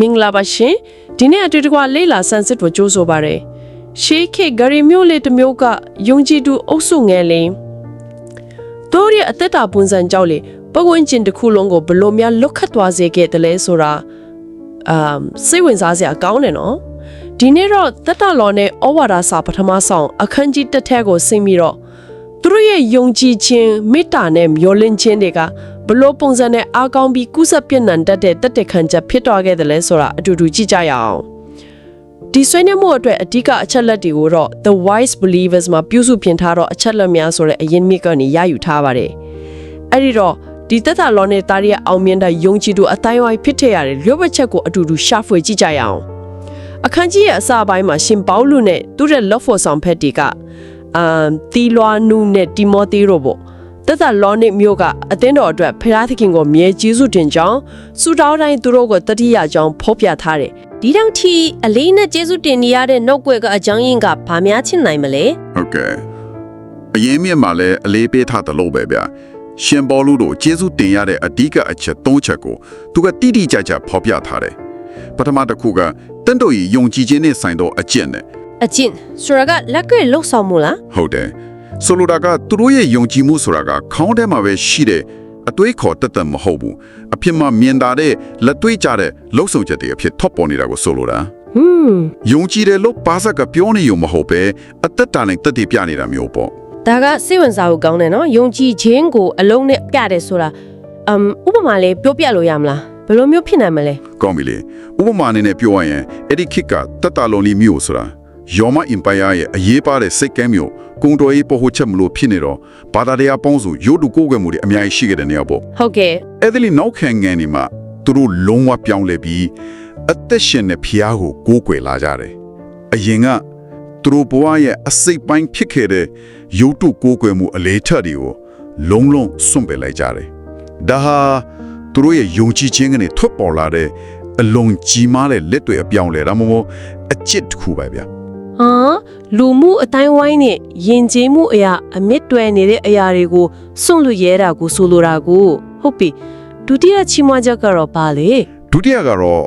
မင်္ဂလာပါရှင်ဒီနေ့အတူတကွလေးလာဆန်းစစ်ဖို့ကြိုးဆိုပါရယ်ရှေးခေတ်ဂရီမျိုးလေးတစ်မျိုးကယုံကြည်သူအုပ်စုငယ်လေးတို့ရဲ့အသက်တာပုံစံကြောင့်လေပဝန်းကျင်တစ်ခုလုံးကိုဘယ်လို့များလွတ်ခတ်သွားစေခဲ့တယ်လဲဆိုတာအမ်စိတ်ဝင်စားစရာကောင်းတယ်နော်ဒီနေ့တော့သက်တာလော်နဲ့ဩဝါဒစာပထမဆုံးအခန်းကြီးတစ်ထက်ကိုဆင်းပြီးတော့သူတို့ရဲ့ယုံကြည်ခြင်းမေတ္တာနဲ့မျှော်လင့်ခြင်းတွေက ဘလို့ပုံစံနဲ့အားကောင်းပြီးကုသပြည့်နံတတ်တဲ့တက်တဲ့ခံချက်ဖြစ်သွားခဲ့တယ်လဲဆိုတာအတူတူကြည့်ကြရအောင်ဒီဆွေးနွေးမှုအတွက်အဓိကအချက်လက်တွေကိုတော့ The Wise Believers မှာပြုစုပြင်ထားတော့အချက်လက်များဆိုတဲ့အရင်မြစ်ကနေရယူထားပါတယ်အဲ့ဒီတော့ဒီတက်တာလောနဲ့တာရီရဲ့အောင်မြင်တဲ့ယုံကြည်သူအတိုင်းဝိုင်းဖြစ်ထရတဲ့လျှော့ဝက်ချက်ကိုအတူတူရှာဖွေကြည့်ကြရအောင်အခန်းကြီးရဲ့အစပိုင်းမှာရှင်ပေါလုနဲ့သူ့ရဲ့ love for ဆောင်ဖက်တီကအမ်တီလွာနုနဲ့တီမောသီတို့ပေါ့ တက်တာလောနစ်မျိုးကအသင်းတော်အတွက်ဖရာသခင်ကိုမြဲကျေးဇူးတင်ကြောင်းစုတောင်းတိုင်းသူတို့ကိုတတိယကြောင်းဖော်ပြထားတယ်ဒီတောင်ထီအလေးနဲ့ကျေးဇူးတင်နေရတဲ့နှုတ်ကွယ်ကအကြောင်းရင်းကဘာများချင်နိုင်မလဲဟုတ်ကဲ့အရင်မြစ်မှာလည်းအလေးပေးထားတယ်လို့ပဲဗျရှင်ဘောလူတို့ကျေးဇူးတင်ရတဲ့အဓိကအချက်၃ချက်ကိုသူကတိတိကျကျဖော်ပြထားတယ်ပထမတစ်ခုကတန်တို့ရဲ့ယုံကြည်ခြင်းနဲ့ဆိုင်သောအကျင့်နဲ့အကျင့်ဆိုရကလက်ကွယ်လှုပ်ဆောင်မှုလားဟုတ်တယ် ဆိုလိုတာကသူတို့ရဲ့ယုံကြည်မှုဆိုတာကခေါင်းထဲမှာပဲရှိတဲ့အတွေးခေါ်တတ်တတ်မဟုတ်ဘူးအဖြစ်မှမြင်တာတဲ့လက်တွေ့ကြတဲ့လှုပ်ဆောင်ချက်တွေအဖြစ်ထောက်ပေါ်နေတာကိုဆိုလိုတာဟွန်းယုံကြည်တယ်လို့ပါစကပြောနေရုံမဟုတ်ပဲအသက်တာနဲ့တက်တည်ပြနေတာမျိုးပေါ့ဒါကစိတ်ဝင်စားဖို့ကောင်းတယ်နော်ယုံကြည်ခြင်းကိုအလုံးနဲ့ပြတယ်ဆိုတာအမ်ဥပမာလေးပြောပြလို့ရမလားဘယ်လိုမျိုးဖြစ်နိုင်မလဲကောင်းပြီလေဥပမာအနေနဲ့ပြောရရင်အဲ့ဒီခေတ်ကတက်တာလုံးလီမျိုးဆိုတာ ယောမအင်ပါယာရဲ့အရေးပါတဲ့စိတ်ကမ်းမျိုးကုံတော်ရေးပေါ်ဟချက်မလို့ဖြစ်နေတော့ဘာသာတရားပေါင်းစုရုပ်တုကိုယ်ကွယ်မှုတွေအများကြီးရှိခဲ့တဲ့နေရာပေါ့ဟုတ်ကဲ့အဲ့ဒီလနောက်ခံငန်းဒီမှာသူတို့လုံးဝပြောင်းလဲပြီးအသက်ရှင်တဲ့ဖျားကိုကိုးကွယ်လာကြတယ်အရင်ကသူတို့ဘဝရဲ့အစိတ်ပိုင်းဖြစ်ခဲ့တဲ့ရုပ်တုကိုးကွယ်မှုအလေးထက်တွေကိုလုံးလုံးစွန့်ပယ်လိုက်ကြတယ်ဒါဟာသူတို့ရဲ့ယုံကြည်ခြင်းကနေထွက်ပေါ်လာတဲ့အလွန်ကြီးမားတဲ့လက်တွေအပြောင်းလဲဒါမှမဟုတ်အချစ်တစ်ခုပဲဗျ ဟာလူမှုအတိုင်းဝိုင်းနဲ့ယဉ်ကျေးမှုအရာအမြင့်တွယ်နေတဲ့အရာတွေကိုစွန့်လွတ်ရဲတာကိုဆိုလိုတာကိုဟုတ်ပြီဒုတိယချီးမွမ်းချက်ကတော့ပါလေ ဒုတိယကတော့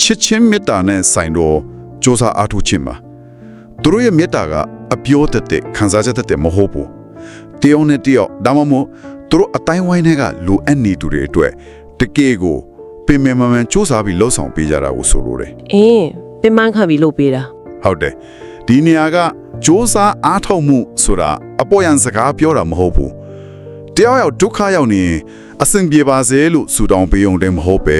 ချစ်ချင်းမေတ္တာနဲ့ဆိုင်တော့စ조사အားထုတ်ခြင်းပါသူတို့ရဲ့မေတ္တာကအပြောတတ်တဲ့ခံစားချက်တတ်တဲ့မဟုတ်ဘူးတယောက်နဲ့တယောက်ဒါမှမဟုတ်သူတို့အတိုင်းဝိုင်းတွေကလူအပ်နေသူတွေအတွက်တကယ်ကိုပင်ပင်မမန်စ조사ပြီးလှုပ်ဆောင်ပေးကြတာကိုဆိုလိုတယ် အင်းပင်မခံပြီးလုပ်ပေးတာ ဟုတ်တယ် ဒီနေရာကစ조사အားထုတ်မှုဆိုတာအပေါ်ယံစကားပြောတာမဟုတ်ဘူးတယောက်ယောက်ဒုက္ခရောက်နေရင်အဆင်ပြေပါစေလို့ဆူတောင်းပေးုံတည်းမဟုတ်ပဲ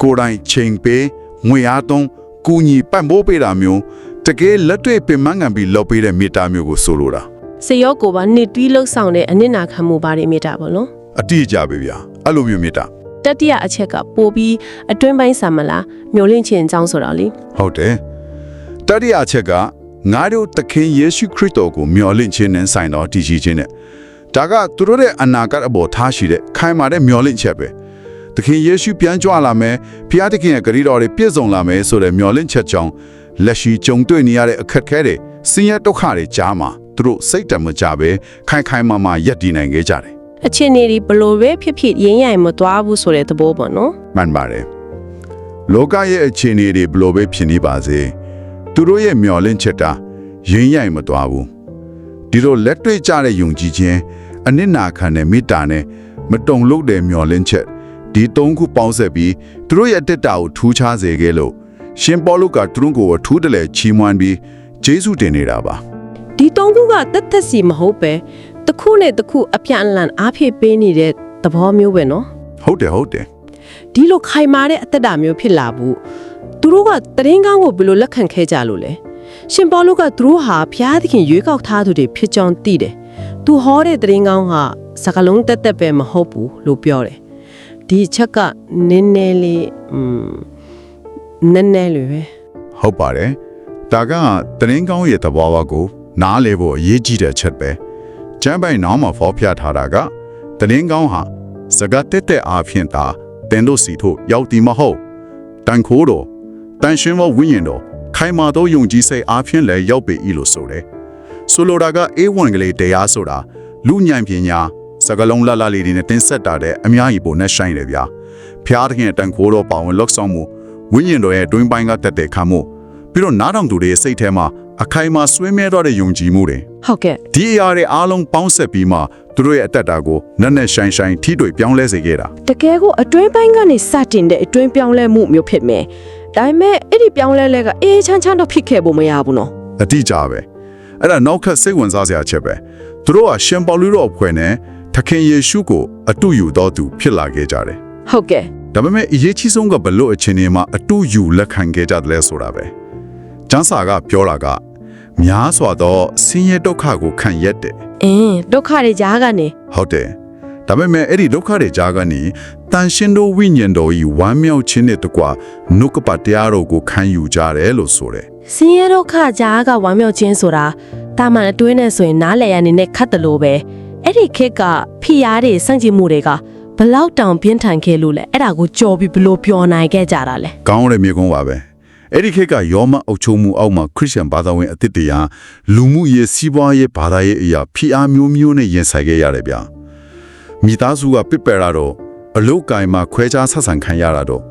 ကိုယ်တိုင်ချိန်ပေးငွေအားသုံးကူညီပတ်မိုးပေးတာမျိုးတကယ်လက်တွေ့ပင်မငံပြီးလုပ်ပေးတဲ့မေတ္တာမျိုးကိုဆိုလိုတာစေရောကိုပါနှစ်တွီးလှုပ်ဆောင်တဲ့အနစ်နာခံမှုပါတွေမြတ်တာပေါ့နော်အတိအကျပဲဗျာအဲ့လိုမျိုးမေတ္တာတတိယအချက်ကပို့ပြီးအတွင်းပိုင်းဆံမလားမျိုးလင့်ချင်းအကြောင်းဆိုတော့လေဟုတ်တယ်တတိယအချက်က ငါတို့သခင်ယေရှုခရစ်တော်ကိုမျှော်လင့်ခြင်းနဲ့ဆိုင်တော်တည်ရှိခြင်းနဲ့ဒါကသူတို့ရဲ့အနာဂတ်အပေါ်ထားရှိတဲ့ခိုင်မာတဲ့မျှော်လင့်ချက်ပဲသခင်ယေရှုပြန်ကြွလာမယ်ဖျားသခင်ရဲ့ဂရုတော်တွေပြည့်စုံလာမယ်ဆိုတဲ့မျှော်လင့်ချက်ကြောင့်လက်ရှိကြုံတွေ့နေရတဲ့အခက်အခဲတွေဆင်းရဲဒုက္ခတွေကြားမှာသူတို့စိတ်တမကြပဲခိုင်ခိုင်မာမာရပ်တည်နိုင်ခဲ့ကြတယ်အချင်းနေဒီဘလို့ပဲဖြစ်ဖြစ်ရင်းရိုင်မသွားဘူးဆိုတဲ့သဘောပေါ့နော်မှန်ပါတယ်လောကရဲ့အခြေအနေတွေဘလို့ပဲဖြစ်နေပါစေ သူတို့ရဲ့မျှော်လင့်ချက်တာရင်းရိုင်မသွားဘူးဒီလိုလက်တွေ့ကြတဲ့ယုံကြည်ခြင်းအနစ်နာခံတဲ့မေတ္တာနဲ့မတုံ့လို့တဲ့မျှော်လင့်ချက်ဒီသုံးခုပေါင်းဆက်ပြီးသူတို့ရဲ့အတ္တကိုထူးခြားစေခဲ့လို့ရှင်ပေါလုကသူတို့ကိုအထူးတလဲချီးမွမ်းပြီးဂျေဇုတင်နေတာပါဒီသုံးခုကတက်တက်စီမဟုတ်ပဲတစ်ခုနဲ့တစ်ခုအပြန်အလှန်အားဖြည့်ပေးနေတဲ့သဘောမျိုးပဲနော်ဟုတ်တယ်ဟုတ်တယ်ဒီလိုခိုင်မာတဲ့အတ္တတာမျိုးဖြစ်လာဘူး သူတို့ကတရင်ကောင်းကိုဘယ်လိုလက်ခံခဲ့ကြလို့လဲရှင်ပေါလုကသူတို့ဟာဘုရားသခင်ရွေးကောက်ထားသူတွေဖြစ်ကြောင်းသိတယ်သူဟောတဲ့တရင်ကောင်းကစကလုံးတက်တက်ပဲမဟုတ်ဘူးလို့ပြောတယ်ဒီအချက်ကနည်းနည်းလေးอืมနည်းနည်းလေးပဲဟုတ်ပါတယ်ဒါကတရင်ကောင်းရဲ့သဘောဝကို နားလေဖို့အရေးကြီးတဲ့အချက်ပဲကျမ်းပိုင်နောင်းမှာဖော်ပြထားတာကတရင်ကောင်းဟာစကားတက်တဲ့အားဖြင့်သာတင်တို့စီထို့ရောက်တီမဟုတ်တန်ခိုးတော် တန်ရှင်မဝိညာဉ်တော်ခိုင်မာသောယုံကြည်စိတ်အားဖြင့်လည်းရောက်ပေ၏လို့ဆိုတယ်ဆိုလိုတာကအေးဝန်ကလေးတရားဆိုတာလူညံပညာစကလုံးလတ်လတ်လေးတွေနဲ့တင်ဆက်တာတဲ့အများကြီးပုံနဲ့ဆိုင်တယ်ဗျာဖျားသခင်ရဲ့တန်ခိုးတော်ပါဝင်လောက်ဆောင်မှုဝဝိညာဉ်တော်ရဲ့တွင်းပိုင်းကတက်တဲ့ခံမှုပြီးတော့နားထောင်သူတွေရဲ့စိတ်ထဲမှာအခိုင်အမာဆွေးမြဲတော့တဲ့ယုံကြည်မှုတွေဟုတ်ကဲ့ဒီအရာတွေအားလုံးပေါင်းဆက်ပြီးမှသူတို့ရဲ့အသက်တာကိုနက်နက်ရှိုင်းရှိုင်းထိတွေ့ပြောင်းလဲစေခဲ့တာတကယ်ကိုအတွင်းပိုင်းကနေစတင်တဲ့အတွင်းပြောင်းလဲမှုမျိုးဖြစ်မယ် ဒါပေမဲ့အဲ့ဒီပြောင်းလဲလဲကအေးချမ်းချမ်းတော့ဖြစ်ခဲ့ဖို့မရဘူးနော်အတိအကျပဲအဲ့ဒါနောက်ခက်စိတ်ဝင်စားစရာချက်ပဲသူတို့ကရှင်ပေါလုတော်အဖွဲ့နဲ့သခင်ယေရှုကိုအတူယူတော်သူဖြစ်လာခဲ့ကြတယ်ဟုတ်ကဲ့ဒါပေမဲ့အရေးကြီးဆုံးကဘလို့အခြေအနေမှာအတူယူလက်ခံခဲ့ကြတယ်လဲဆိုတာပဲကျမ်းစာကပြောတာကများစွာသောဆင်းရဲဒုက္ခကိုခံရက်တယ်အင်းဒုက္ခတွေကြားကနေဟုတ်တယ် ဒါပေမဲ့အဲ့ဒီဒုက္ခတွေကြားကနေတန်ရှင်တို့ဝိညာဉ်တော်ဤဝမ်းမြောက်ခြင်းနဲ့တကွနှုတ်ကပတ်တရားတော်ကိုခံယူကြတယ်လို့ဆိုတယ်ဆင်းရဲဒုက္ခကြားကဝမ်းမြောက်ခြင်းဆိုတာတာမန်အတွင်းနဲ့ဆိုရင်နားလည်ရအနေနဲ့ခတ်တယ်လို့ပဲအဲ့ဒီခေတ်ကဖိအားတွေစန့်ကျင်မှုတွေကဘလောက်တောင်ပြင်းထန်ခဲ့လို့လဲအဲ့ဒါကိုကြော်ပြီးဘလို့ပျော်နိုင်ခဲ့ကြတာလဲကောင်းတဲ့မြေကုန်းပါပဲအဲ့ဒီခေတ်ကယောမအုပ်ချုပ်မှုအောက်မှာခရစ်ယာန်ဘာသာဝင်အသစ်တရားလူမှုရေးစီးပွားရေးဘာသာရေးအရာဖိအားမျိုးမျိုးနဲ့ရင်ဆိုင်ခဲ့ရတယ်ဗျာ မိသားစုကပစ်ပယ်ရတော့အလုတ်ကင်မှာခွဲခြားဆက်ဆံခံရတာတော့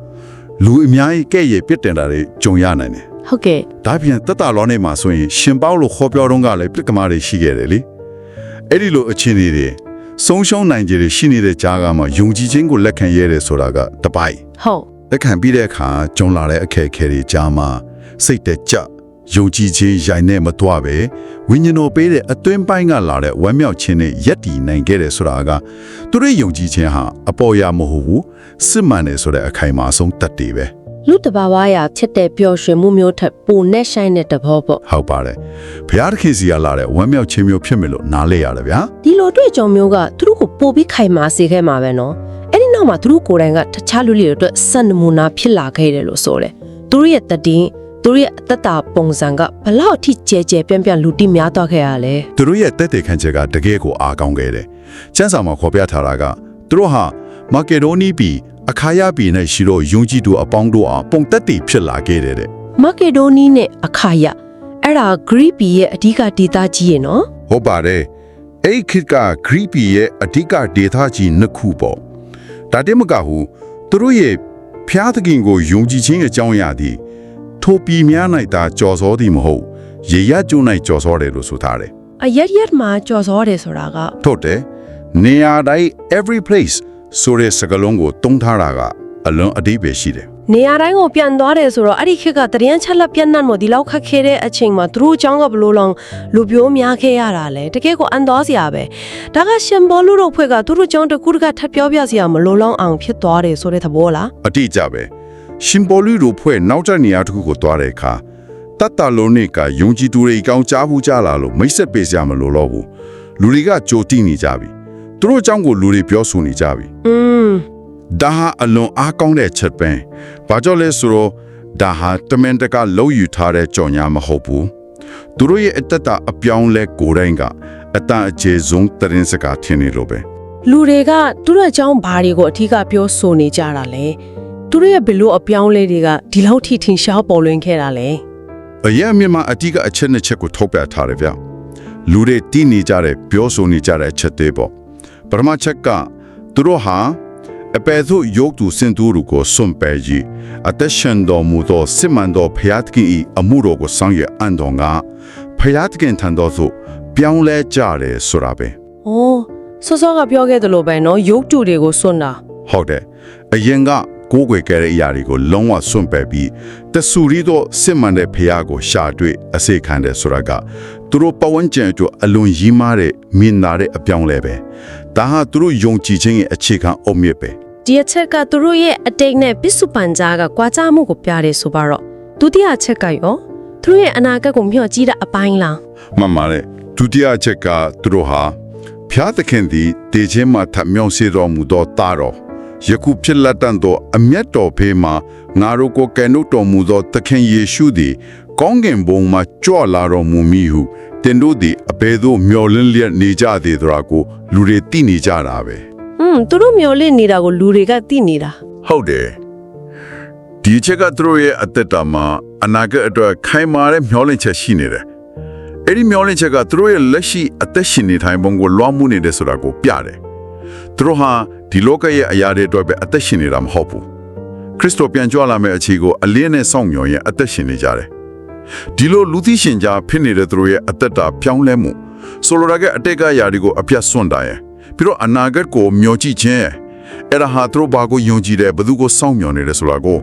လူအများကြီးကဲ့ရဲ့ပြစ်တင်တာတွေကြုံရနိုင်တယ်ဟုတ်ကဲ့ဒါပြန်တက်တာလောနေမှာဆိုရင်ရှင်ပေါလို့ခေါ်ပြောတော့ကလည်းပြစ်ကမာတွေရှိခဲ့တယ်လေအဲ့ဒီလိုအခြေအနေတွေဆုံးရှုံးနိုင်ကြတွေရှိနေတဲ့ကြားကမှယုံကြည်ခြင်းကိုလက်ခံရတဲ့ဆိုတာကတပိုက်ဟုတ်လက်ခံပြီးတဲ့အခါကြုံလာတဲ့အခက်အခဲတွေကြားမှာစိတ်တကြ ယုံကြည်ခြင်းရိုင်နဲ့မတွားပဲဝိညာဉ်တော်ပေးတဲ့အတွင်းပိုင်းကလာတဲ့ဝမ်းမြောက်ခြင်းနဲ့ယက်တည်နိုင်ခဲ့တယ်ဆိုတာကသူတို့ယုံကြည်ခြင်းဟာအပေါ်ရမဟုတ်ဘူးစစ်မှန်တယ်ဆိုတဲ့အခိုင်အမာဆုံးတတ်တည်ပဲလူတဘာဝရာဖြစ်တဲ့ပျော်ရွှင်မှုမျိုးထက်ပိုနဲ့ဆိုင်တဲ့တဘောပေါ့ဟုတ်ပါတယ်ဘုရားသခင်စီကလာတဲ့ဝမ်းမြောက်ခြင်းမျိုးဖြစ်မယ်လို့နားလဲရတယ်ဗျာဒီလိုတွေ့ကြုံမျိုးကသူတို့ကိုပို့ပြီးခိုင်မာစေခဲ့မှာပဲနော်အဲ့ဒီနောက်မှာသူတို့ကိုယ်တိုင်ကတခြားလူတွေအတွက်စံနမူနာဖြစ်လာခဲ့တယ်လို့ဆိုတယ်သူတို့ရဲ့တည်င်း သူတို့ရဲ့အသက်တာပုံစံကဘလောက်အထိကျဲကျဲပြန့်ပြန့်လူတိများသွားခဲ့ရလဲသူတို့ရဲ့တက်တဲ့ခံချက်ကတကယ်ကိုအားကောင်းခဲ့တယ်ကျမ်းစာမှာခေါ်ပြထားတာကသူတို့ဟာမာကေဒိုနီပြည်အခါယပြည်နဲ့ရှိတော့ယုံကြည်သူအပေါင်းတို့အားပုံတက်တည်ဖြစ်လာခဲ့တယ်တဲ့မာကေဒိုနီနဲ့အခါယအဲ့ဒါဂရိပီရဲ့အဓိကဒေသကြီးရေနော်ဟုတ်ပါတယ်အဲ့ခစ်ကဂရိပီရဲ့အဓိကဒေသကြီးနှစ်ခုပေါ့ဒါတည်းမကဟုသူတို့ရဲ့ဖျားသခင်ကိုယုံကြည်ခြင်းအကြောင်းအရာသည် ထိုပြည်များ၌သာကြော်စောသည်မဟုတ်ရေရကျုံ၌ကြော်စောတယ်လို့ဆိုထားတယ်အရက်ရက်မှာကြော်စောတယ်ဆိုတာကထို့တယ်နေရာတိုင်း every place ဆိုတဲ့စကားလုံးကိုတုံးထားတာကအလွန်အတိပ္ပယ်ရှိတယ်နေရာတိုင်းကိုပြန်သွားတယ်ဆိုတော့အဲ့ဒီခေတ်ကတရင်ချက်လက်ပြတ်နှံ့မို့ဒီလောက်ခက်ခဲတဲ့အချိန်မှာသူတို့အကြောင်းကဘလို့လောင်လူပြိုးများခဲ့ရတာလေတကယ်ကိုအန်တော်စရာပဲဒါကရှင်ဘောလူတို့ဖွဲ့ကသူတို့ကြောင်းတစ်ခုတစ်ခါထပ်ပြောပြစရာမလိုလောင်အောင်ဖြစ်သွားတယ်ဆိုတဲ့သဘောလားအတိအကျပဲ ရှင်ပေါ်လူတို့ဖွဲ့နောက်တဲ့နေရာတစ်ခုကိုသွားတဲ့အခါတတ်တာလုံးနေကယုံကြည်သူတွေအကောင်းကြားဘူးကြလာလို့မိတ်ဆက်ပေးစရာမလိုတော့ဘူးလူတွေကကြိုတိနေကြပြီသူတို့အကြောင်းကိုလူတွေပြောဆိုနေကြပြီอืมဒါဟာအလွန်အားကောင်းတဲ့ချက်ပဲဘာကြောင့်လဲဆိုတော့ဒါဟာတမန်တကလောက်ယူထားတဲ့ကြော်ညာမဟုတ်ဘူးသူတို့ရဲ့အတ္တတာအပြောင်းလဲကိုယ်တိုင်ကအတန်အခြေဆုံးတရင်စကားထင်နေလို့ပဲလူတွေကသူတို့အကြောင်းဘာတွေကိုအထူးကပြောဆိုနေကြတာလဲ သူတို့ရဲ့ဘလို့အပြောင်းလဲတွေကဒီလောက်ထိထင်ရှားပေါ်လွင်ခဲ့တာလဲအရင်မြန်မာအတိကအချက်နှစ်ချက်ကိုထုတ်ပြထားတယ်ဗျလူတွေတည်နေကြတဲ့ပြောဆိုနေကြတဲ့အချက်တွေပေါ့ပထမချက်ကသူတို့ဟာအပေသူရုပ်သူစင်သူတို့ကိုစွန့်ပယ်ကြီးအသက်ရှင်တော်မူသောစစ်မှန်သောဖျားသခင်၏အမှုတော်ကိုဆောင်ရွက်အံ့တော်ကဖျားသခင်ထံတော်သို့ပြောင်းလဲကြတယ်ဆိုတာပဲ။အိုးစောစောကပြောခဲ့သလိုပဲနော်ရုပ်တုတွေကိုစွန့်တာဟုတ်တယ်အရင်က ကိုးကွယ်ခဲ့တဲ့အရာတွေကိုလုံးဝစွန့်ပယ်ပြီးတဆူရီသောစစ်မှန်တဲ့ဖျားကိုရှာတွေ့အစေခံတယ်ဆိုတာကသူတို့ပဝန်းကျင်အတွက်အလွန်ကြီးမားတဲ့မြင်နာတဲ့အပြောင်းလဲပဲဒါဟာသူတို့ယုံကြည်ခြင်းရဲ့အခြေခံအုတ်မြစ်ပဲဒီအချက်ကသူတို့ရဲ့အတိတ်နဲ့ပစ္စုပန်ကြားကကွာခြားမှုကိုပြတယ်ဆိုပါတော့ဒုတိယအချက်ကရောသူတို့ရဲ့အနာဂတ်ကိုမျှော်ကြည့်တဲ့အပိုင်းလားမှန်ပါတယ်ဒုတိယအချက်ကသူတို့ဟာဖျားသခင်သည်တည်ခြင်းမှာထပ်မြောက်စေတော်မူသောတာတော် ယခုဖြစ်လက်တန်သောအမျက်တော်ဖေးမှာငါတို့ကိုကယ်နှုတ်တော်မူသောသခင်ယေရှုသည်ကောင်းကင်ဘုံမှာကြွလာတော်မူမည်ဟုတင်တို့သည်အဘယ်သို့မျော်လင့်လျက်နေကြသေးသလားကိုလူတွေသိနေကြတာပဲ။ဟွန်းသူတို့မျှော်လင့်နေတာကိုလူတွေကသိနေတာဟုတ်တယ်ဒီချက်ကသူတို့ရဲ့အသက်တာမှာအနာဂတ်အတွက်ခိုင်မာတဲ့မျှော်လင့်ချက်ရှိနေတယ်အဲ့ဒီမျှော်လင့်ချက်ကသူတို့ရဲ့လက်ရှိအသက်ရှင်နေထိုင်ပုံကိုလွှမ်းမိုးနေတယ်ဆိုတာကိုပြတယ်သူတို့ဟာ ဒီလောကရဲ့အရာတွေအတွက်ပဲအသက်ရှင်နေတာမဟုတ်ဘူးခရစ်တော်ပြန်ကြွလာမယ့်အခြေကိုအလင်းနဲ့စောင့်မျှော်ရင်အသက်ရှင်နေကြတယ်ဒီလိုလူသိရှင်ကြားဖြစ်နေတဲ့သူတို့ရဲ့အသက်တာပြောင်းလဲမှုဆိုလိုတာကအတိတ်ကຢာတွေကိုအပြတ်စွန့်တာရဲ့ပြီးတော့အနာဂတ်ကိုမျှော်ကြည့်ခြင်းရဲ့အဲ့ဒါဟာသူတို့ဘာကိုယုံကြည်တယ်ဘယ်သူကိုစောင့်မျှော်နေတယ်ဆိုတာကို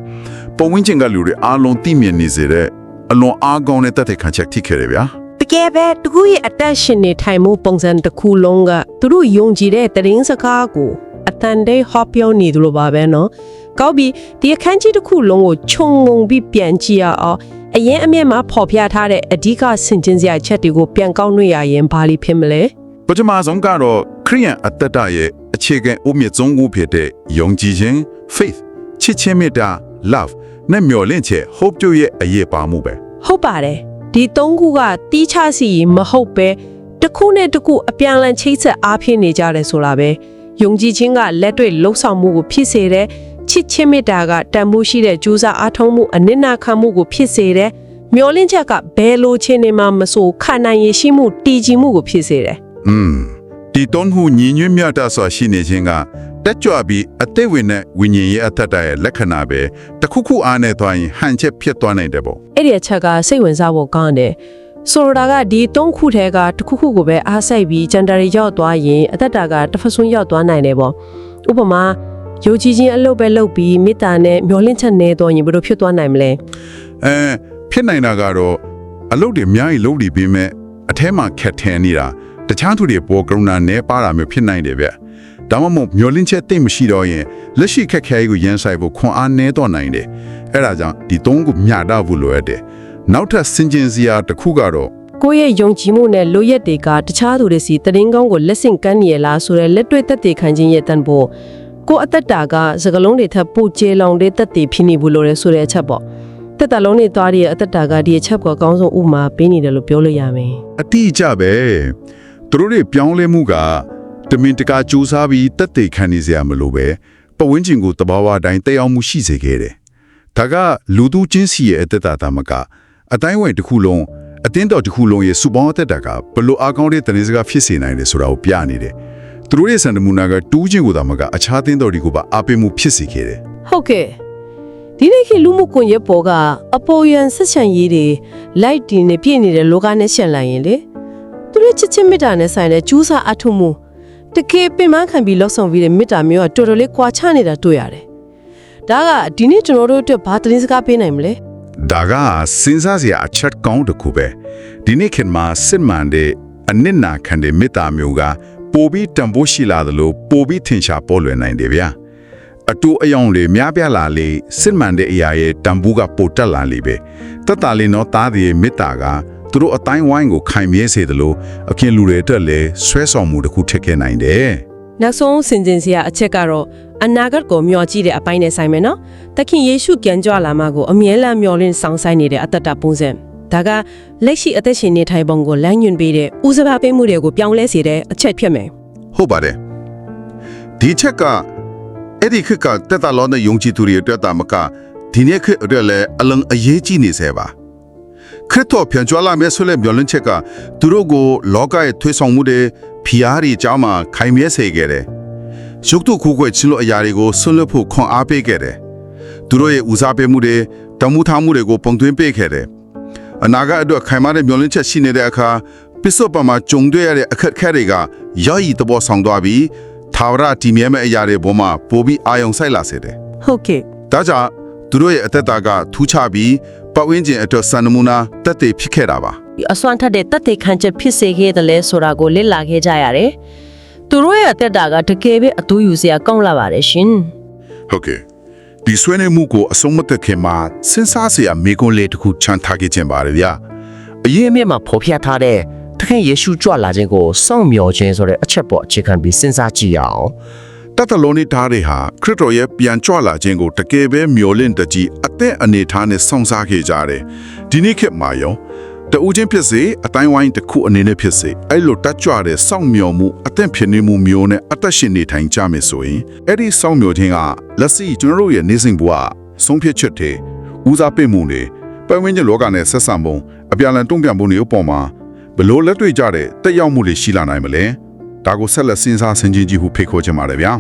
ပုံဝင်းချင်းကလူတွေအားလုံးသိမြင်နေစေတဲ့အလွန်အားကောင်းတဲ့တသက်ခံချက်ထိခဲ့တယ်ဗျာတကယ်ပဲတကူရဲ့အသက်ရှင်နေထိုင်မှုပုံစံတစ်ခုလုံးကသူတို့ယုံကြည်တဲ့တရင်စကားကို အတန်တဲ့ဟောပြောနေသလိုပါပဲနော်။ကောက်ပြီးဒီအခန်းကြီးတစ်ခုလုံးကိုခြုံငုံပြီးပြန်ကြည့်ရအောင်အရင်အမြင့်မှာဖော်ပြထားတဲ့အဓိကဆင်ခြင်စရာအချက်တွေကိုပြန်ကောက်နှွေရရင်ဘာလို့ဖြစ်မလဲပထမဆုံးကတော့ခရိယန်အတ္တတရဲ့အခြေခံအုတ်မြစ်ဆုံးကိုဖြစ်တဲ့ယုံကြည်ခြင်း faith ချစ်ချင်းမေတ္တာ love နဲ့မျှော်လင့်ချက် hope တို့ရဲ့အရေးပါမှုပဲ။ဟုတ်ပါတယ်။ဒီသုံးခုကတီးခြားစီမဟုတ်ပဲတစ်ခုနဲ့တစ်ခုအပြန်အလှန်ချိတ်ဆက်အားဖြည့်နေကြတယ်ဆိုတာပဲ။ ယုံကြည်ခြင်းကလက်တွေ့လှုပ်ဆောင်မှုကိုဖြစ်စေတယ်။ချစ်ချင်းမေတ္တာကတန်ဖိုးရှိတဲ့ကြိုးစားအားထုတ်မှုအနစ်နာခံမှုကိုဖြစ်စေတယ်။မျောလင့်ချက်ကဘယ်လိုချင်းနေမှမဆိုခံနိုင်ရရှိမှုတည်ကြည်မှုကိုဖြစ်စေတယ်อืมဒီတုံးဟုညီညွတ်မြတ်တာဆိုရှိနေခြင်းကတက်ကြွပြီးအသေးဝင်တဲ့ဝိညာဉ်ရဲ့အတ္တတရဲ့လက္ခဏာပဲတစ်ခုခုအားနဲ့သွားရင်ဟန်ချက်ဖြစ်သွားနိုင်တယ်ပေါ့။အဲ့ဒီအချက်ကစိတ်ဝင်စားဖို့ကောင်းတယ်။ ဆိုလိုတာကဒီသုံးခုထဲကတစ်ခုခုကိုပဲအားစိုက်ပြီးဂျန်ဒါရီရောက်သွားရင်အသက်တာကတစ်ဖက်ဆုံးရောက်သွားနိုင်တယ်ပေါ့။ဥပမာယုံကြည်ခြင်းအလုပ်ပဲလုပ်ပြီးမေတ္တာနဲ့မျောလင့်ချက်နဲ့တော့ရင်ဘယ်လိုဖြစ်သွားနိုင်မလဲအဲဖြစ်နိုင်တာကတော့အလုပ်တွေအများကြီးလုပ်ပြီးပြီးမဲ့အထဲမှာခက်ထန်နေတာတခြားသူတွေပေါ်ကရုဏာနဲ့ပါတာမျိုးဖြစ်နိုင်တယ်ဗျဒါမှမဟုတ်မျောလင့်ချက်တိတ်မရှိတော့ရင်လက်ရှိခက်ခဲရေးကိုရန်ဆိုင်ဖို့ခွန်အားနည်းတော့နိုင်တယ်အဲ့ဒါကြောင့်ဒီသုံးခုမျှတဖို့လိုအပ်တယ် နောက်ထပ်စင်ကျင်စရာတစ်ခုကတော့။ကိုယ့်ရဲ့ယုံကြည်မှုနဲ့လိုရက်တွေကတခြားသူတွေစီတရင်ကောင်းကိုလက်ဆင့်ကမ်းနေရလားဆိုတဲ့လက်တွေ့သက်သေခံခြင်းရဲ့တန်ဖိုးကိုယ့်အသက်တာကစကလုံးတွေထပ်ပို့ကျေလောင်တဲ့သက်သေဖြစ်နေဘူးလို့လဲဆိုတဲ့အချက်ပေါ့။တက်တလုံးတွေသွားတဲ့အသက်တာကဒီအချက်ကအကောင်းဆုံးဥမာပေးနေတယ်လို့ပြောလို့ရမယ်။အတိအကျပဲသူတို့တွေပြောင်းလဲမှုကတမင်တကာစူးစမ်းပြီးတက်သေးခံနေစရာမလိုပဲပဝင်းကျင်ကိုတဘာဝတိုင်းတက်အောင်မှုရှိစေခဲ့တယ်ဒါကလူသူချင်းစီရဲ့အသက်တာတာမက အတိုင်းဝိုင်တစ်ခုလုံးအတင်းတော်တစ်ခုလုံးရဲ့စူပေါင်းအသက်တာကဘလို့အကောင်းတဲ့တနေစကားဖြစ်စေနိုင်တယ်ဆိုတာကိုပြနေတယ်သူတို့ရဲ့စံတမူနာကတူးချင်းကိုတာမကအခြားတင်းတော်တွေကိုပါအပိမှုဖြစ်စေခဲ့တယ်ဟုတ်ကဲ့ဒီနေ့ခေတ်လူမှုကွန်ရက်ပေါ်ကအပေါ်ယံဆက်ဆံရေးတွေလိုက်တင်နေပြည့်နေတဲ့လောကနဲ့ရှင်းလိုက်ရင်လေသူတို့ချစ်ချင်းမေတ္တာနဲ့ဆိုင်တဲ့ကျူးစာအထုမှုတကယ်ပင်ပန်းခံပြီးလောက်ဆောင်ပြီးတဲ့မေတ္တာမျိုးကတော်တော်လေးကွာခြားနေတာတွေ့ရတယ်ဒါကဒီနေ့ကျွန်တော်တို့အတွက်ဘာသတင်းစကားပေးနိုင်မလဲ ဒါကစဉ်းစားစရာအချက်ကောင်းတစ်ခုပဲဒီနေ့ခေတ်မှာစစ်မှန်တဲ့အနစ်နာခံတဲ့မေတ္တာမျိုးကပိုပြီးတန်ဖိုးရှိလာသလိုပိုပြီးထင်ရှားပေါ်လွင်နိုင်တယ်ဗျာအတူအယောင်တွေများပြားလာလေစစ်မှန်တဲ့အရာရဲ့တန်ဖိုးကပိုတက်လာလေပဲတတ်တာလေးနော်သားတဲ့မေတ္တာကသူတို့အတိုင်းဝိုင်းကိုခိုင်မြဲစေသလိုအခင်လူတွေအတွက်လည်းဆွဲဆောင်မှုတစ်ခုထက်ခဲ့နိုင်တယ်နောက်ဆုံးစင်ကြင်စရာအချက်ကတော့ အနာဂတ်ကိုမျှော်ကြည့်တဲ့အပိုင်းနဲ့ဆိုင်မယ်နော်။သခင်ယေရှုကြံကြွလာမှာကိုအမြဲတမ်းမျှော်လင့်ဆောင်ဆိုင်နေတဲ့အတ္တတပုံစံ။ဒါကလက်ရှိအသက်ရှင်နေထိုင်ပုံကိုလမ်းညွှန်ပေးတဲ့ဦးစားပေးမှုတွေကိုပြောင်းလဲစေတဲ့အချက်ဖြစ်မယ်ဟုတ်ပါတယ်ဒီချက်ကအဲ့ဒီခက်ကတက်တာလုံးနဲ့ယုံကြည်သူတွေအတွက်တာမကဒီနေ့ခက်အတွက်လည်းအလုံးအရေးကြီးနေစေပါခရစ်တော်ပြန်ကြွလာမယ်ဆိုလဲမျောလင့်ချက်ကသူတို့ကိုလောကရဲ့ထွေးဆောင်မှုတွေဖိအားတွေအကြောင်းမှာခိုင်မြဲစေခဲ့တယ် ရုပ်တုခုခွဲချင်းလို့အရာတွေကိုဆွလွတ်ဖို့ခွန်အားပေးခဲ့တယ်သူတို့ရဲ့ဦးစားပေးမှုတွေတမှုထားမှုတွေကိုပုံသွင်းပေးခဲ့တယ်အနာဂတ်အတွက်ခိုင်မာတဲ့မျောလင့်ချက်ရှိနေတဲ့အခါပစ္စုပန်မှာကြုံတွေ့ရတဲ့အခက်အခဲတွေကရော့ရီသဘောဆောင်သွားပြီးသာဝရတည်မြဲမဲ့အရာတွေပေါ်မှာပိုပြီးအာရုံစိုက်လာစေတယ်။ဟုတ်ကဲ့ဒါကြောင့်သူတို့ရဲ့အသက်တာကထူးခြားပြီးပတ်ဝန်းကျင်အတွက်စံနမူနာတက်တည်ဖြစ်ခဲ့တာပါအစွမ်းထက်တဲ့တက်တဲ့ခံချက်ဖြစ်စေခဲ့တယ်လဲဆိုတာကိုလေ့လာခဲ့ကြရတယ်။ သူတို့ရဲ့အသက်တာကတကယ်ပဲအတူယူစရာကောင်းလာပါတယ်ရှင်ဟုတ်ကဲ့ဒီဆွေးနွေးမှုကိုအဆုံးမသက်ခင်မှာစဉ်းစားစရာမိကွန်းလေးတစ်ခုချန်ထားခဲ့ခြင်းပါတယ်ဗျာအရေးအမြစ်မှာဖော်ပြထားတဲ့သခင်ယေရှုကြွလာခြင်းကိုစောင့်မျှော်ခြင်းဆိုတဲ့အချက်ပေါ်အခြေခံပြီးစဉ်းစားကြည့်ရအောင်တတလုံးနေတာတွေဟာခရစ်တော်ရဲ့ပြန်ကြွလာခြင်းကိုတကယ်ပဲမျှော်လင့်တကြီးအသက်အနေထားနဲ့စောင့်စားခဲ့ကြတယ်ဒီနေ့ခေတ်မှာရော တူချင်းဖြစ်စေအတိုင်းဝိုင်းတစ်ခုအနေနဲ့ဖြစ်စေအဲ့လိုတက်ကြွတဲ့စောင့်မျှော်မှုအသက်ဖြစ်နေမှုမျိုးနဲ့အသက်ရှင်နေထိုင်ကြမယ်ဆိုရင်အဲ့ဒီစောင့်မျှော်ခြင်းကလက်ရှိကျွန်တော်တို့ရဲ့နေစဉ်ဘဝဆုံးဖြတ်ချက်တွေဦးစားပေးမှုတွေပတ်ဝန်းကျင်လောကနဲ့ဆက်ဆံပုံအပြန်အလှန်တုံ့ပြန်ပုံတွေအပေါ်မှာဘလို့လက်တွေ့ကြတဲ့တက်ရောက်မှုတွေရှိလာနိုင်မလဲဒါကိုဆက်လက်စဉ်းစားဆင်ခြင်ကြည့်ဖို့ဖိတ်ခေါ်ချင်ပါတယ်ဗျာ